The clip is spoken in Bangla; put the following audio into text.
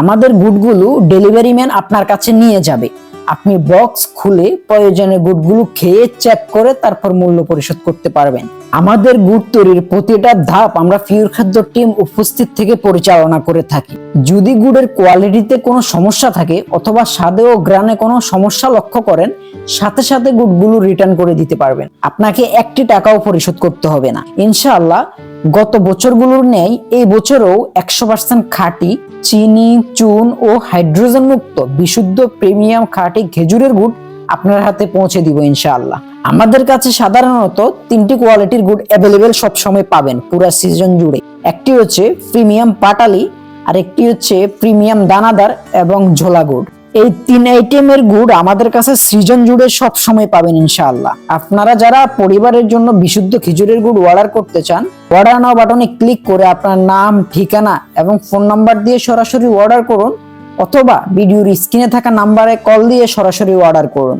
আমাদের গুডগুলো ডেলিভারি ম্যান আপনার কাছে নিয়ে যাবে। আপনি বক্স খুলে প্রয়োজনে গুডগুলো খেয়ে চেক করে তারপর মূল্য পরিশোধ করতে পারবেন। আমাদের গুড় তৈরির প্রতিটা ধাপ আমরা পিওর খাদ্য টিম উপস্থিত থেকে পরিচালনা করে থাকি। যদি গুড়ের কোয়ালিটিতে কোনো সমস্যা থাকে অথবা স্বাদে ও গ্রানে কোনো সমস্যা লক্ষ্য করেন, সাথে সাথে গুড়গুলো রিটার্ন করে দিতে পারবেন। আপনাকে একটি টাকাও পরিশোধ করতে হবে না। ইনশাআল্লাহ গত বছরগুলোর ন্যায় এই বছরেও একশো পার্সেন্ট খাঁটি চিনি, চুন ও হাইড্রোজেন মুক্ত বিশুদ্ধ প্রিমিয়াম খাঁটি খেজুরের গুড় আপনার হাতে পৌঁছে দিব ইনশাআল্লাহ। আমাদের কাছে সাধারণত তিনটি কোয়ালিটির গুড় অ্যাভেলেবেল সবসময় পাবেন পুরো সিজন জুড়ে। একটি হচ্ছে প্রিমিয়াম পাটালি আর একটি হচ্ছে প্রিমিয়াম দানাদার এবং ঝোলা গুড়। এই তিন আইটেমের গুড় আমাদের কাছে সৃজন জুড়ে সব সময় পাবেন ইনশাআল্লাহ। আপনারা যারা পরিবারের জন্য বিশুদ্ধ খেজুরের গুড় অর্ডার করতে চান অর্ডার নাও বাটনে ক্লিক করে আপনার নাম, ঠিকানা এবং ফোন নাম্বার দিয়ে সরাসরি অর্ডার করুন, অথবা ভিডিওর স্ক্রিনে থাকা নাম্বারে কল দিয়ে সরাসরি অর্ডার করুন।